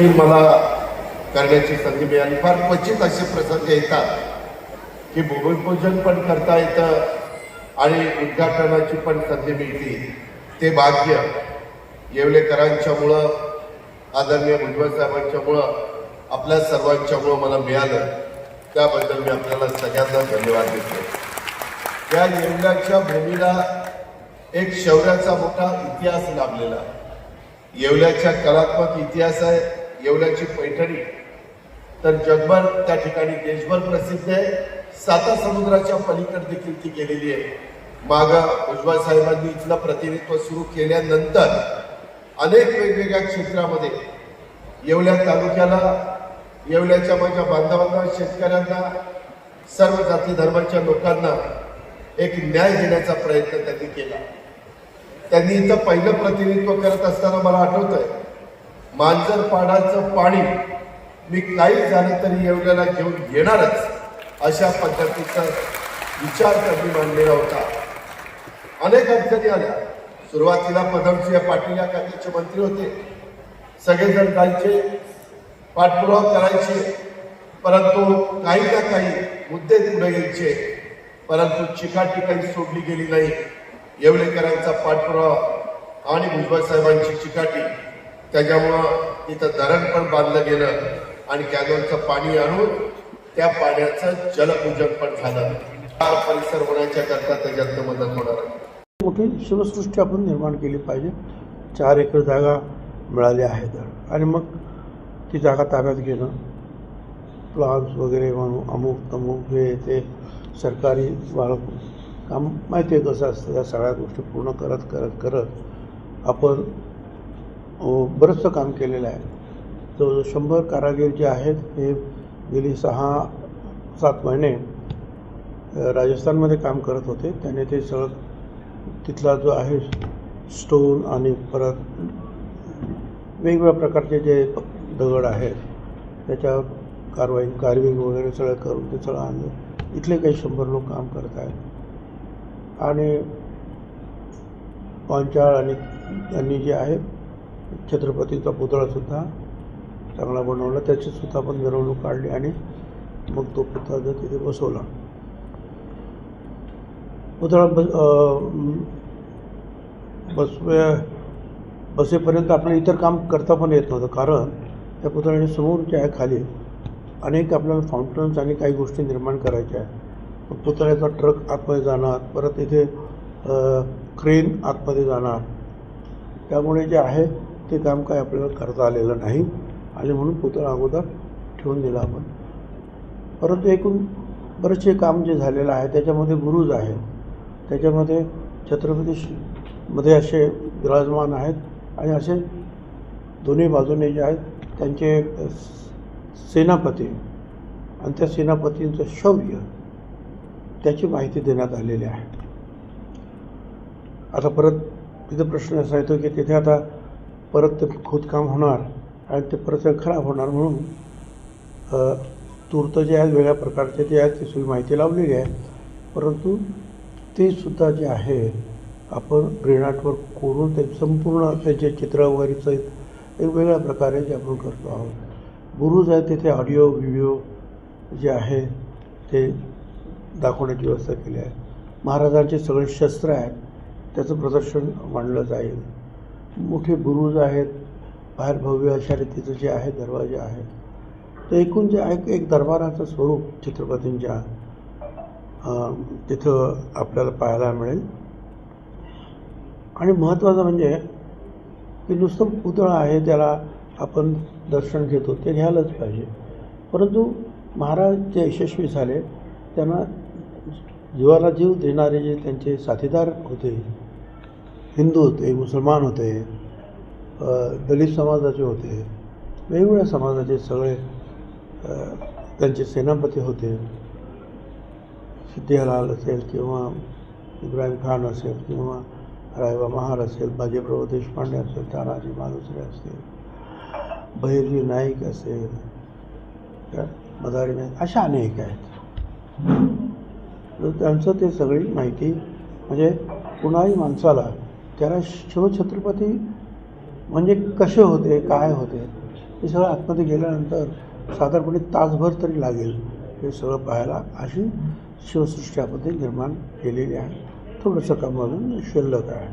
ही मला करण्याची संधी मिळाली. फार क्वचित असे प्रसंग येतात की भूमिपूजन पण करता येतं आणि उद्घाटनाची पण संधी मिळते. ते भाग्य येवलेकरांच्यामुळं आदरणीय भुजबळ साहेबांच्यामुळं आपल्या सर्वांच्यामुळं मला मिळालं. त्याबद्दल मी आपल्याला सगळ्यांना धन्यवाद देतो. या येवल्याच्या भूमीला एक शौर्याचा मोठा इतिहास लाभलेला. येवल्याच्या कलात्मक इतिहास आहे. येवल्याची पैठणी. तर जगभर त्या ठिकाणी देशभर प्रसिद्ध आहे. साता समुद्राच्या पलीकडे देखील ती गेलेली आहे. माग उजवा साहेबांनी इथलं प्रतिनिधित्व सुरू केल्यानंतर अनेक वेगवेगळ्या क्षेत्रामध्ये येवल्या तालुक्याला येवल्याच्या माझ्या बांधवांना शेतकऱ्यांना सर्व जाती धर्माच्या लोकांना एक न्याय देण्याचा प्रयत्न त्यांनी केला. त्यांनी इथं पहिलं प्रतिनिधित्व करत असताना मला आठवत आहे मांजर पाडाचं पाणी मी काही झालं तरी एवढ्याला घेऊन येणारच अशा पद्धतीचा विचार त्यांनी मांडलेला होता. अनेक अडचणी आल्या. सुरुवातीला पदमसिंह पाटील या खात्याचे मंत्री होते. सगळेजण जायचे पाठपुरावा करायचे परंतु काही ना काही मुद्दे पुढे यायचे. परंतु चिकाटी काही सोडली गेली नाही. येवलेकरांचा पाठपुरावा आणि भुजबळ साहेबांची चिकाटी त्याच्यामुळं तिथं धरण पण बांधलं गेलं आणि कॅनॉलचं पाणी आणून त्या पाण्याचं जलपूजन पण झालं. परिसर होण्याच्या करता त्याच्यातनं मदत होणार आहे. मोठी शिवसृष्टी आपण निर्माण केली पाहिजे. चार एकर जागा मिळाली आहे तर आणि मग ती जागा ताब्यात घेणं प्लान्स वगैरे म्हणू अमुक तमुक हे ते सरकारी बाळक काम माहिती आहे कसं असतं या सगळ्या गोष्टी पूर्ण करत करत करत आपण बरंचसं काम केलेलं आहे. जवळजवळ शंभर कारागीर जे आहेत हे गेली सहा सात महिने राजस्थानमध्ये काम करत होते. त्याने ते सगळं तिथला जो आहे स्टोन आणि परत वेगवेगळ्या प्रकारचे जे दगड आहेत त्याच्यावर कारवाई कार्विंग वगैरे सगळं करून ते सगळं आणलं. इथले काही शंभर लोक काम करत आहेत. आणि पांचाळ आणि त्यांनी जे आहे छत्रपतीचा पुतळासुद्धा चांगला बनवला. त्याचीसुद्धा आपण मिरवणूक काढली आणि मग तो पुतळा जो तिथे बसवला. पुतळा बस बसवे बसेपर्यंत आपल्याला इतर काम करता पण येत नव्हतं. कारण त्या पुतळ्याने समोर जे आहे खाली अनेक आपल्याला फाउंटन्स आणि काही गोष्टी निर्माण करायच्या आहेत. मग पुतळ्याचा ट्रक आतमध्ये जाणार परत इथे क्रेन आतमध्ये जाणार. त्यामुळे जे आहे ते काम काय आपल्याला करता आलेलं नाही. आणि म्हणून पुतळा अगोदर ठेवून दिला आपण. परंतु एकूण बरेचसे काम जे झालेलं आहे त्याच्यामध्ये गुरुज आहे त्याच्यामध्ये छत्रपती मध्ये असे विराजमान आहेत. आणि असे दोन्ही बाजूने जे आहेत त्यांचे सेनापती आणि त्या सेनापतींचं शौर्य त्याची माहिती देण्यात आलेली आहे. आता परत तिथं प्रश्न असा येतो की तिथे आता परत ते खोदकाम होणार आणि ते परत ते खराब होणार म्हणून तूर्त जे आहेत वेगळ्या प्रकारचे ते आहेत ती सगळी माहिती लावलेली आहे. परंतु ते सुद्धा जे आहे आपण ग्रेनाटवर कोरून ते संपूर्ण त्याचे चित्र वगैरेचं एक वेगळ्या प्रकारे जे आपण करतो आहोत. बुरुज आहे तिथे ऑडिओ व्हिडिओ जे आहे ते दाखवण्याची व्यवस्था केली आहे. महाराजांचे सगळे शस्त्र आहेत त्याचं प्रदर्शन मांडलं जाईल. मोठे बुरुज आहेत बाहेर भव्य अशा रीतीचं जे आहे दरवाजे आहेत. तर एकूण जे आहे एक दरबाराचं स्वरूप छत्रपतींच्या तिथं आपल्याला पाहायला मिळेल. आणि महत्त्वाचं म्हणजे की नुसतं पुतळा आहे त्याला आपण दर्शन घेतो ते घ्यायलाच पाहिजे. परंतु महाराज जे यशस्वी झाले त्यांना जीवाला जीव देणारे जे त्यांचे साथीदार होते हिंदू होते मुसलमान होते दलित समाजाचे होते वेगवेगळ्या समाजाचे सगळे त्यांचे सेनापती होते. सिद्धिहलाल असेल किंवा इब्राहिम खान असेल किंवा रायबा महार असेल बाजीप्रभू देशपांडे असेल तानाजी मालुसरे असेल बहिरजी नाईक असेल मदारी नाईक अशा अनेक आहेत. त्यांचं ते सगळी माहिती म्हणजे कुणाही माणसाला त्याला शिवछत्रपती म्हणजे कसे होते काय होते हे सगळं आतमध्ये गेल्यानंतर साधारणपणे तासभर तरी लागेल हे सगळं पाहायला अशी शिवसृष्टी आपण निर्माण केलेली आहे. थोडंसं काम अजून शिल्लक आहे.